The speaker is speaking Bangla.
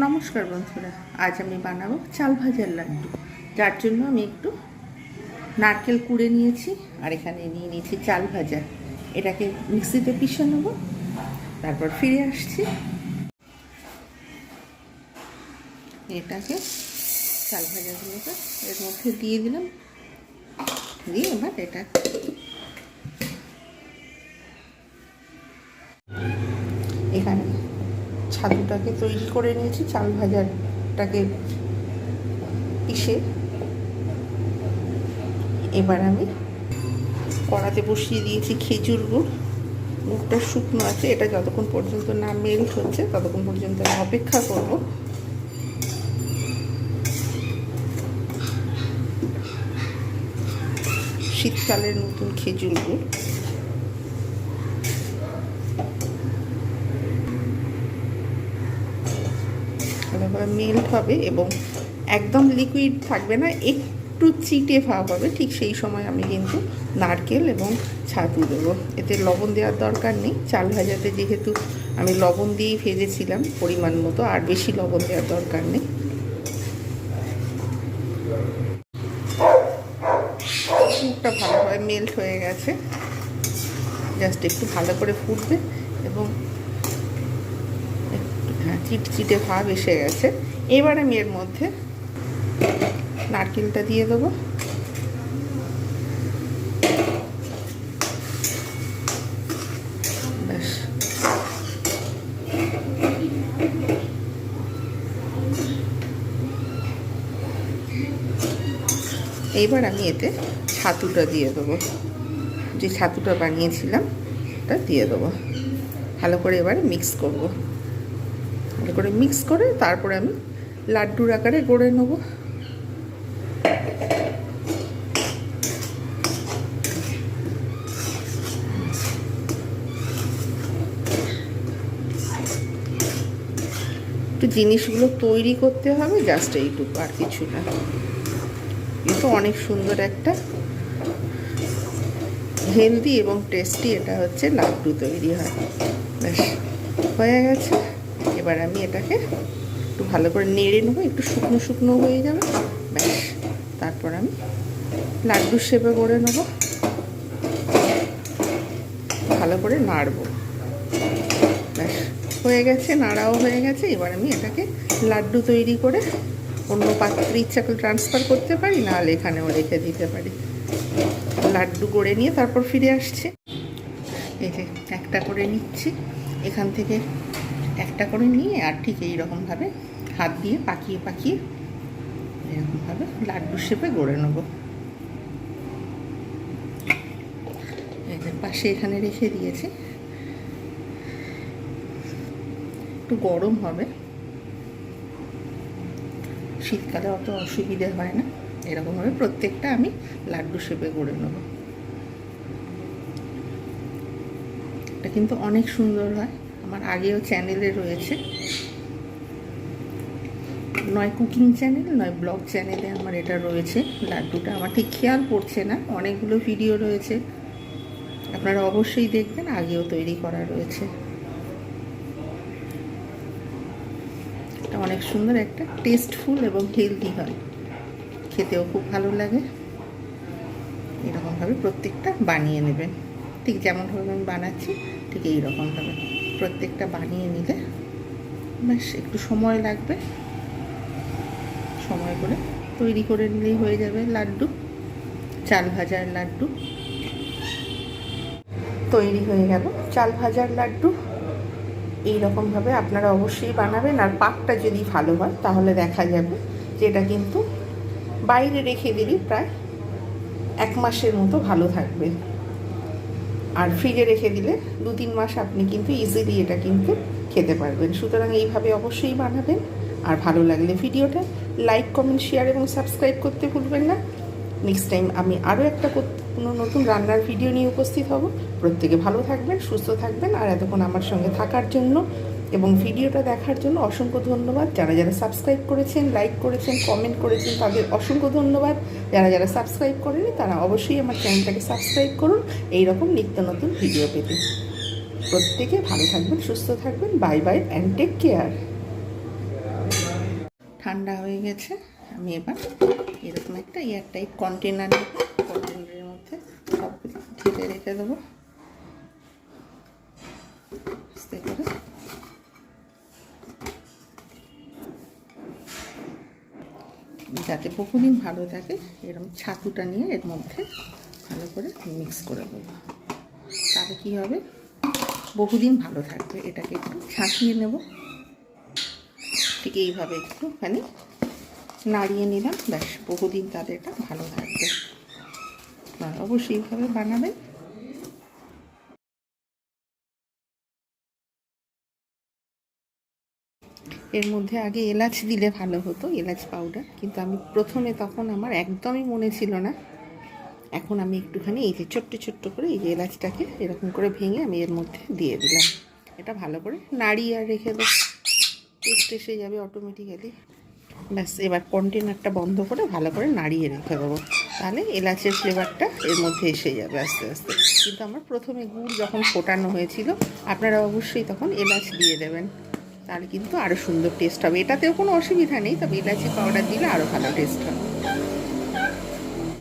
নমস্কার বন্ধুরা, আজ আমি বানাবো চাল ভাজার লাড্ডু। যার জন্য আমি একটু নারকেল কুড়ে নিয়েছি আর এখানে নিয়ে নিয়েছি চাল ভাজা। এটাকে মিক্সিতে পিষে নেব, তারপর ফিরে আসছি। এটাকে চাল ভাজাগুলোকে এর মধ্যে দিয়ে দিলাম। দিয়ে এবার এটা এখানে ছাতুটাকে তৈরি করে নিয়েছি, চাল ভাজাটাকে পিষে। এবার আমি কড়াতে বসিয়ে দিয়েছি খেজুর গুড়। গুড়টা শুকনো আছে, এটা যতক্ষণ পর্যন্ত না মেল্ট হচ্ছে, ততক্ষণ পর্যন্ত আমি অপেক্ষা করব। শীতকালের নতুন খেজুর গুড়। ভালোভাবে মেল্ট হবে এবং একদম লিকুইড থাকবে না, একটু চিটে ভাব হবে, ঠিক সেই সময় আমি কিন্তু নারকেল এবং ছাতু দেবো। এতে লবণ দেওয়ার দরকার নেই, চাল ভাজাতে যেহেতু আমি লবণ দিয়েই ভেজেছিলাম পরিমাণ মতো, আর বেশি লবণ দেওয়ার দরকার নেই। মুখটা ভালোভাবে মেল্ট হয়ে গেছে। জাস্ট একটু ভালো করে ফুটবে এবং চিটচিটে ভাব এসে গেছে। এবার আমি এর মধ্যে নারকেলটা দিয়ে দেবো। ব্যাস। এইবার আমি এতে ছাতুটা দিয়ে দেবো। যে ছাতুটা বানিয়েছিলাম, ওটা দিয়ে দেবো। ভালো করে এবার মিক্স করব। করে মিক্স করে তারপরে আমি লাড্ডুর আকারে গড়ে নেব। একটু জিনিসগুলো তৈরি করতে হবে জাস্ট এইটুকু আর কিছু না। কিন্তু অনেক সুন্দর একটা হেলদি এবং টেস্টি এটা হচ্ছে লাড্ডু তৈরি হয়। ব্যাস, হয়ে গেছে। এবার আমি এটাকে একটু ভালো করে নেড়ে নেব, একটু শুকনো শুকনো হয়ে যাবে। ব্যাস, তারপর আমি লাড্ডু শেপে করে নেব। ভালো করে নাড়বো। ব্যাস, হয়ে গেছে, নাড়াও হয়ে গেছে। এবার আমি এটাকে লাড্ডু তৈরি করে অন্য পাত্রে ইচ্ছা করে ট্রান্সফার করতে পারি, নাহলে এখানেও রেখে দিতে পারি। লাড্ডু করে নিয়ে তারপর ফিরে আসছে। এই যে, একটা করে নিচ্ছি। এখান থেকে একটা করে নিয়ে আর ঠিক এইরকমভাবে হাত দিয়ে পাকিয়ে পাকিয়ে এরকমভাবে লাড্ডু শেপে গড়ে নেব। পাশে এখানে রেখে দিয়েছি। একটু গরম হবে। শীতকালে অত অসুবিধে হয় না। এরকমভাবে প্রত্যেকটা আমি লাড্ডু শেপে গড়ে নেব। এটা কিন্তু অনেক সুন্দর হয়। আমার আগেও চ্যানেলে রয়েছে। নয় কুকিং চ্যানেল, নয় ব্লগ চ্যানেলে আমার এটা রয়েছে। লাড্ডুটা আমার ঠিক খেয়াল পড়ছে না, অনেকগুলো ভিডিও রয়েছে। আপনারা অবশ্যই দেখবেন, আগেও তৈরি করা রয়েছে। এটা অনেক সুন্দর একটা টেস্টফুল এবং হেলদি হয়। খেতেও খুব ভালো লাগে। এরকমভাবে প্রত্যেকটা বানিয়ে নেবেন। ঠিক যেমনভাবে আমি বানাচ্ছি, ঠিক এইরকমভাবে। প্রত্যেকটা বানিয়ে নিলে ব্যাস একটু সময় লাগবে। সময় করে তৈরি করে নিলেই হয়ে যাবে লাড্ডু, চাল ভাজার লাড্ডু। তৈরি হয়ে গেল চাল ভাজার লাড্ডু। এই রকমভাবে আপনারা অবশ্যই বানাবেন আর পাকটা যদি ভালো হয় তাহলে দেখা যাবে যে এটা কিন্তু বাইরে রেখে দিলে প্রায় এক মাসের মতো ভালো থাকবে। আর ফ্রিজে রেখে দিলে দু তিন মাস আপনি কিন্তু ইজিলি এটা কিন্তু খেতে পারবেন। সুতরাং এইভাবে অবশ্যই বানাবেন। আর ভালো লাগলে ভিডিওটা লাইক কমেন্ট শেয়ার এবং সাবস্ক্রাইব করতে ভুলবেন না। নেক্সট টাইম আমি আরও একটা কোনো নতুন রান্নার ভিডিও নিয়ে উপস্থিত হব। প্রত্যেকে ভালো থাকবেন, সুস্থ থাকবেন, আর এতক্ষণ আমার সঙ্গে থাকার জন্য এবং ভিডিওটা দেখার জন্য অসংখ্য ধন্যবাদ। যারা যারা সাবস্ক্রাইব করেছেন লাইক করেছেন কমেন্ট করেছেন, তাদের অসংখ্য ধন্যবাদ। যারা যারা সাবস্ক্রাইব করেনি, তারা অবশ্যই আমার চ্যানেলটাকে সাবস্ক্রাইব করুন। এই রকম নিত্য নতুন ভিডিও পেতে। প্রত্যেকে ভালো থাকবেন, সুস্থ থাকবেন। Bye bye and take care ঠান্ডা হয়ে গেছে। আমি এবার এরকম একটা এয়ারটাইট কন্টেনার নেব কন্টেনারের মধ্যে সবগুলো ঢেলে রেখে দেবো। যাতে বহুদিন ভালো থাকে এরকম ছাতুটা নিয়ে এর মধ্যে ভালো করে মিক্স করে দেবো তাহলে কী হবে? বহুদিন ভালো থাকবে, এটাকে একটু ছাঁকিয়ে নেব। ঠিক এইভাবে একটুখানি নাড়িয়ে নিলাম, ব্যাস বহুদিন তাদের এটা ভালো থাকবে। অবশ্যই এইভাবে বানাবেন। এর মধ্যে আগে এলাচ দিলে ভালো হতো, এলাচ পাউডার কিন্তু আমি প্রথমে তখন আমার একদমই মনে ছিল না। এখন আমি একটুখানি এই যে ছোট্ট ছোট্ট করে এই যে এলাচটাকে এরকম করে ভেঙে আমি এর মধ্যে দিয়ে দিলাম। এটা ভালো করে নাড়িয়ে আর রেখে দেবো। টেস্ট এসে যাবে অটোমেটিক্যালি ব্যাস, এবার কন্টেনারটা বন্ধ করে ভালো করে নাড়িয়ে রেখে দেবো। তাহলে এলাচের ফ্লেভারটা এর মধ্যে এসে যাবে আস্তে আস্তে। কিন্তু আমার প্রথমে গুড় যখন ফোটানো হয়েছিল, আপনারা অবশ্যই তখন এলাচ দিয়ে দেবেন। তাহলে কিন্তু আরও সুন্দর টেস্ট হবে। এটাতেও কোনো অসুবিধা নেই, তবে ইলাচি পাউডার দিলে আরও ভালো টেস্ট হবে।